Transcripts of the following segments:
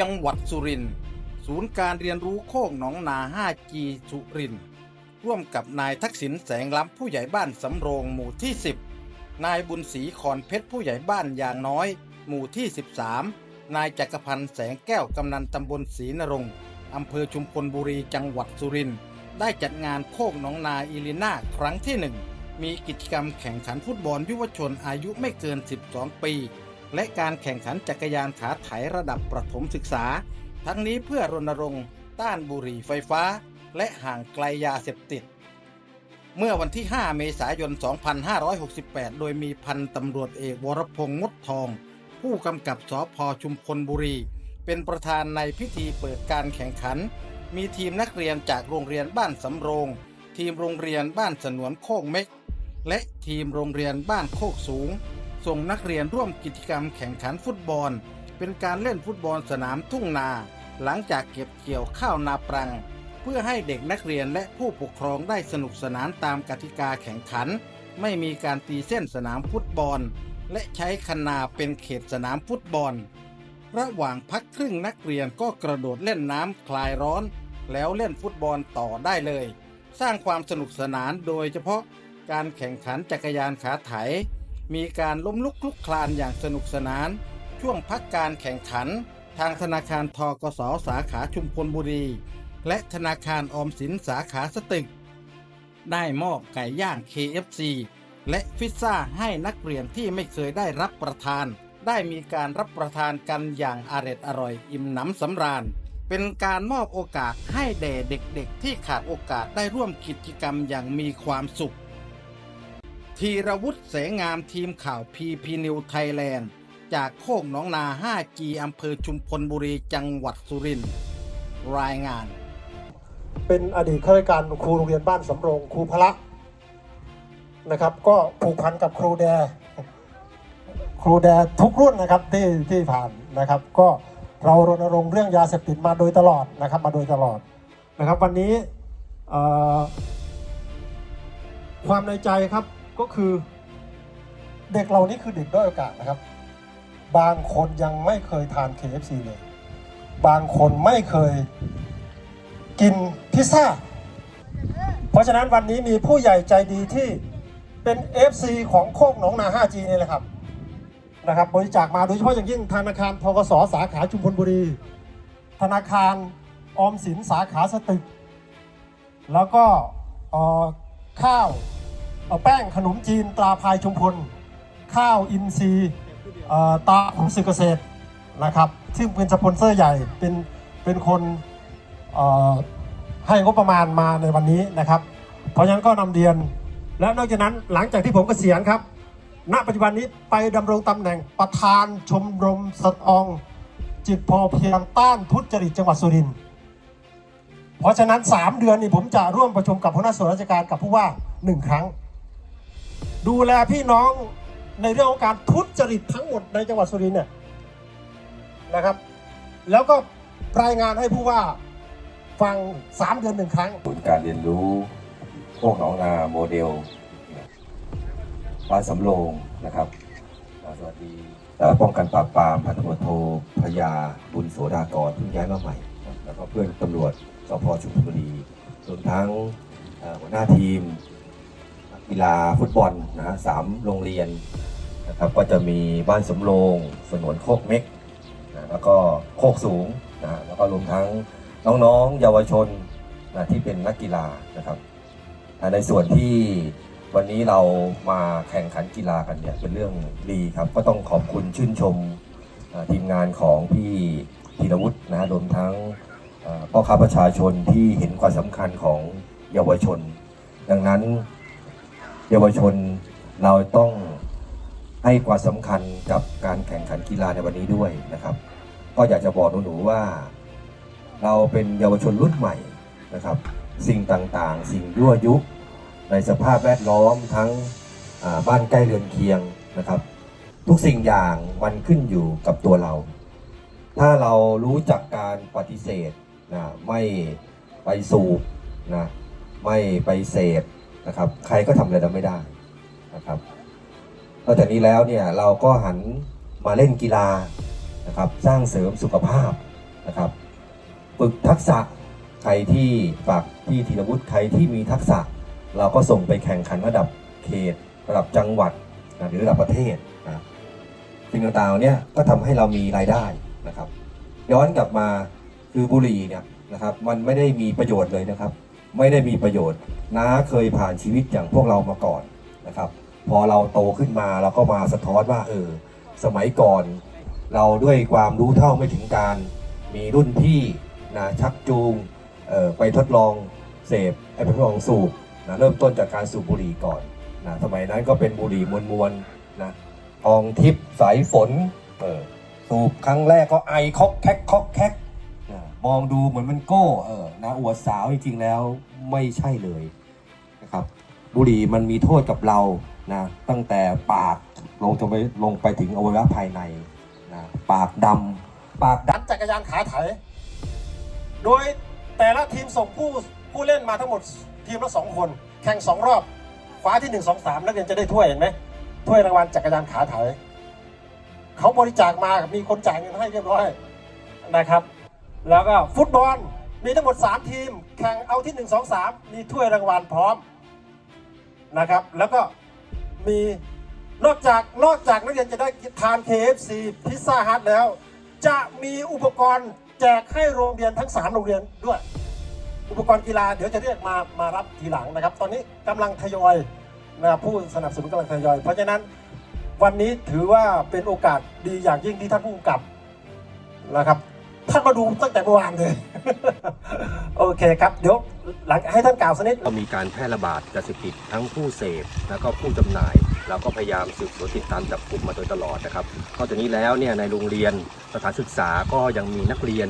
จังหวัดสุรินทร์ศูนย์การเรียนรู้โคกหนองนา 5G สุรินทร์ร่วมกับนายทักษิณแสงล้ำผู้ใหญ่บ้านสำโรงหมู่ที่ 10 นายบุญศรีขอนเพชรผู้ใหญ่บ้านอย่างน้อย หมู่ที่ 13 นายจักรพันธ์แสงแก้วกำนันตำบลศรีนรงค์อำเภอชุมพลบุรีจังหวัดสุรินทร์ได้จัดงานโคกหนองนาอีลิน่าครั้งที่หนึ่งมีกิจกรรมแข่งขันฟุตบอลยุวชนอายุไม่เกิน 12 ปี และการแข่งขันจักรยานขาไถระดับประถมศึกษา ทั้งนี้เพื่อรณรงค์ต้านบุหรี่ไฟฟ้า และห่างไกลยาเสพติด เมื่อวันที่ 5 เมษายน 2568 โดยมีพันตำรวจเอกวรพงษ์งดทอง ผู้กำกับสพชุมพลบุรี เป็นประธานในพิธีเปิดการแข่งขัน มีทีมนักเรียนจากโรงเรียนบ้านสำโรง ทีมโรงเรียนบ้านสนวนโคกเม็ก และทีมโรงเรียนบ้านโคกสูง ส่งนักเรียนร่วมกิจกรรมแข่งขันฟุตบอล เป็นการเล่นฟุตบอลสนามทุ่งนา หลังจากเก็บเกี่ยวข้าวนาปรัง เพื่อให้เด็กนักเรียนและผู้ปกครองได้สนุกสนานตามกติกาแข่งขัน ไม่มีการตีเส้นสนามฟุตบอล และใช้คันนาเป็นเขตสนามฟุตบอล ระหว่างพักครึ่งนักเรียนก็กระโดดเล่นน้ำคลายร้อน แล้วเล่นฟุตบอลต่อได้เลย สร้างความสนุกสนานโดยเฉพาะการแข่งขันจักรยานขาไถ มีการล้มลุกคลุกคลานอย่างสนุกสนาน ช่วงพักการแข่งขัน ทางธนาคารทกสสาขาชุมพลบุรี และธนาคารออมสินสาขาสตึก ได้มอบไก่ย่าง KFC และพิซซ่าให้นักเรียนที่ไม่เคยได้รับประทาน ได้มีการรับประทานกันอย่างอร็ดอร่อยอิ่มหนำสำราญ เป็นการมอบโอกาสให้แด่เด็กๆ ที่ขาดโอกาสได้ร่วมกิจกรรมอย่างมีความสุข ธีรวุฒิเสงามทีมข่าวพีพีนิวไทยแลนด์ จากโคกหนองนา 5G อำเภอชุมพลบุรีจังหวัดสุรินทร์รายงาน เป็นอดีตข้าราชการครูโรงเรียนบ้านสำโรงครูพละนะครับ ก็ผูกพันกับครูแด ครูแดทุกรุ่นนะครับที่ที่ผ่านนะครับ ก็เรารณรงค์เรื่องยาเสพติดมาโดยตลอดนะครับ มาโดยตลอดนะครับ วันนี้ความในใจครับ ก็คือเด็กเรานี่คือเด็กด้อยโอกาสนะครับ บางคนยังไม่เคยทาน KFC เลย บางคนไม่เคยกินพิซซ่า เพราะฉะนั้นวันนี้มีผู้ใหญ่ใจดีที่เป็น FC ของโคกหนองนา 5G นี่แหละครับนะครับ บริจาคมาโดยเฉพาะอย่างยิ่งธนาคารทกสสาขาชุมพลบุรี ธนาคารออมสินสาขาสตึก แล้วก็ข้าว แป้งขนมจีนตราพายชุมพล ข้าวอินทรีย์ตาของสื่อเกษตรนะครับ ซึ่งเป็นสปอนเซอร์ใหญ่เป็นเป็นคนให้งบประมาณมาในวันนี้นะครับ เพราะฉะนั้นก็นำเรียน และนอกจากนั้นหลังจากที่ผมเกษียณครับ ณปัจจุบันนี้ไปดำรงตำแหน่งประธานชมรมสตอง จิตพอเพียงต้านทุจริตจังหวัดสุรินทร์เพราะฉะนั้น 3 เดือนนี้ผมจะร่วมประชุมกับหัวหน้าส่วนราชการกับผู้ว่า 1 ครั้ง ดูแลพี่น้องในเรื่องของการทุจริตทั้งหมดในจังหวัดสุรินทร์เนี่ยนะครับ แล้วก็รายงานให้ผู้ว่าฟัง 3 เดือนหนึ่งครั้งศูนย์การเรียนรู้โคกหนองนาโมเดลบ้านสำโรงนะครับสวัสดีป้องกันปราบปรามพันตำรวจโทพยาบุญโสดากรเพิ่งย้ายมาใหม่ แล้วก็เพื่อนตำรวจสพชุมพลบุรีรวมทั้งหัวหน้าทีม กีฬาฟุตบอลนะฮะสามโรงเรียนนะครับก็จะมีบ้านสำโรงสนวนโคกเม็กนะแล้วก็โคกสูงนะแล้วก็รวมทั้งน้องๆ เยาวชนนะที่เป็นนักกีฬานะครับอ่ในส่วนที่วันนี้เรามาแข่งขันกีฬากันเนี่ยเป็นเรื่องดีครับ ก็ต้องขอบคุณชื่นชมทีมงานของพี่ธีรวุฒินะรวมทั้งพ่อค้าประชาชนที่เห็นความสำคัญของเยาวชน ดังนั้น ยาวชนเราต้องให้ความสำคัญกับการแข่งขันกีฬาในวันนี้ด้วยนะครับ ก็อยากจะบอกหนูๆว่า เราเป็นเยาวชนรุ่นใหม่นะครับ สิ่งต่างๆ สิ่งยั่วยุในสภาพแวดล้อมทั้งบ้านใกล้เรือนเคียงนะครับ ทุกสิ่งอย่างมันขึ้นอยู่กับตัวเรา ถ้าเรารู้จักการปฏิเสธนะไม่ไปสูบนะไม่ไปเสพ นะครับ ใครก็ทำอะไรเราไม่ได้นะครับนอกจากนี้แล้วเนี่ยเราก็หันมาเล่นกีฬานะครับ สร้างเสริมสุขภาพนะครับ ฝึกทักษะใครที่ฝากพี่ธีรวุฒิใครที่มีทักษะ เราก็ส่งไปแข่งขันระดับเขต ระดับจังหวัดนะหรือระดับประเทศนะสิ่งต่างๆเนี่ยก็ทำให้เรามีรายได้นะครับ ย้อนกลับมาคือบุหรี่เนี่ยนะครับ มันไม่ได้มีประโยชน์เลยนะครับ ไม่ได้มีประโยชน์น้าเคยผ่านชีวิตอย่างพวกเรามาก่อนนะครับ พอเราโตขึ้นมาเราก็มาสะท้อนว่าเออสมัยก่อน เราด้วยความรู้เท่าไม่ถึงการ มีรุ่นพี่นะชักจูงออไปทดลองเสพไอ้ไปทดลองสูบนะเริ่มต้นจากการสูบบุหรี่ก่อนนะสมัยนั้นก็เป็นบุหรี่มวลๆนะทองทิพย์สายฝนเออสูบครั้งแรกก็ไอคอกแคกคอกแคก มองดูเหมือนมันโก้เออนะอวดสาวจริงๆแล้วไม่ใช่เลยนะครับบุหรี่มันมีโทษกับเรานะตั้งแต่ปากลงจนไปลงไปถึงอวัยวะภายในนะปากดำปากดดันจักรยานขาไถ โดยแต่ละทีมส่งผู้ผู้เล่นมาทั้งหมดทีมละสองคน แข่งสองรอบคว้าที่หนึ่งสองสามนักเรียนจะได้ถ้วยเห็นไหมถ้วยรางวัลจักรยานขาไถเขาบริจาคมามีคนจ่ายเงินให้เรียบร้อยนะครับ แล้วก็ฟุตบอลมีทั้งหมด 3 ทีม แข่งเอาที่ 1 2 3 มีถ้วยรางวัลพร้อมนะครับ แล้วก็มีนอกจากนอกจากนักเรียนจะได้ทาน KFC พิซซ่าฮัทแล้ว จะมีอุปกรณ์แจกให้โรงเรียนทั้ง 3 โรงเรียนด้วย อุปกรณ์กีฬาเดี๋ยวจะเรียกมามารับทีหลังนะครับ ตอนนี้กำลังทยอยนะครับผู้สนับสนุนกำลังทยอย เพราะฉะนั้นวันนี้ถือว่าเป็นโอกาสดีอย่างยิ่งที่ท่านผู้กำกับนะครับ ท่านมาดูตั้งแต่เมื่อวานเลย โอเคครับ เดี๋ยวหลังให้ท่านกล่าวสักนิด ก็มีการแพร่ระบาดยาเสพติดทั้งผู้เสพแล้วก็ผู้จำหน่าย เราก็พยายามสืบสวนติดตามจับกลุ่มมาโดยตลอดนะครับนอกจากนี้แล้วเนี่ยในโรงเรียนสถานศึกษาก็ยังมีนักเรียน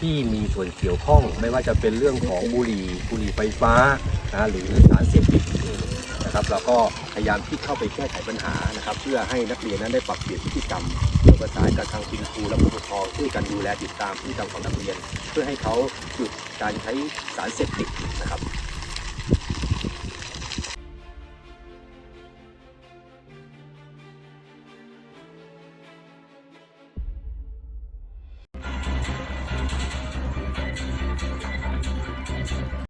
ที่มีส่วนเกี่ยวข้อง ไม่ว่าจะเป็นเรื่องของบุหรี่บุหรี่ไฟฟ้านะหรือสารเสพติดอื่นๆนะครับเราก็พยายามที่เข้าไปแก้ไขปัญหานะครับ เพื่อให้นักเรียนนั้นได้ปรับเปลี่ยนพฤติกรรมโดย ประสานกับทางคุณครูและผู้ปกครองช่วยกันดูแลติดตามพฤติกรรมของนักเรียน เพื่อให้เขาหยุดการใช้สารเสพติดนะครับ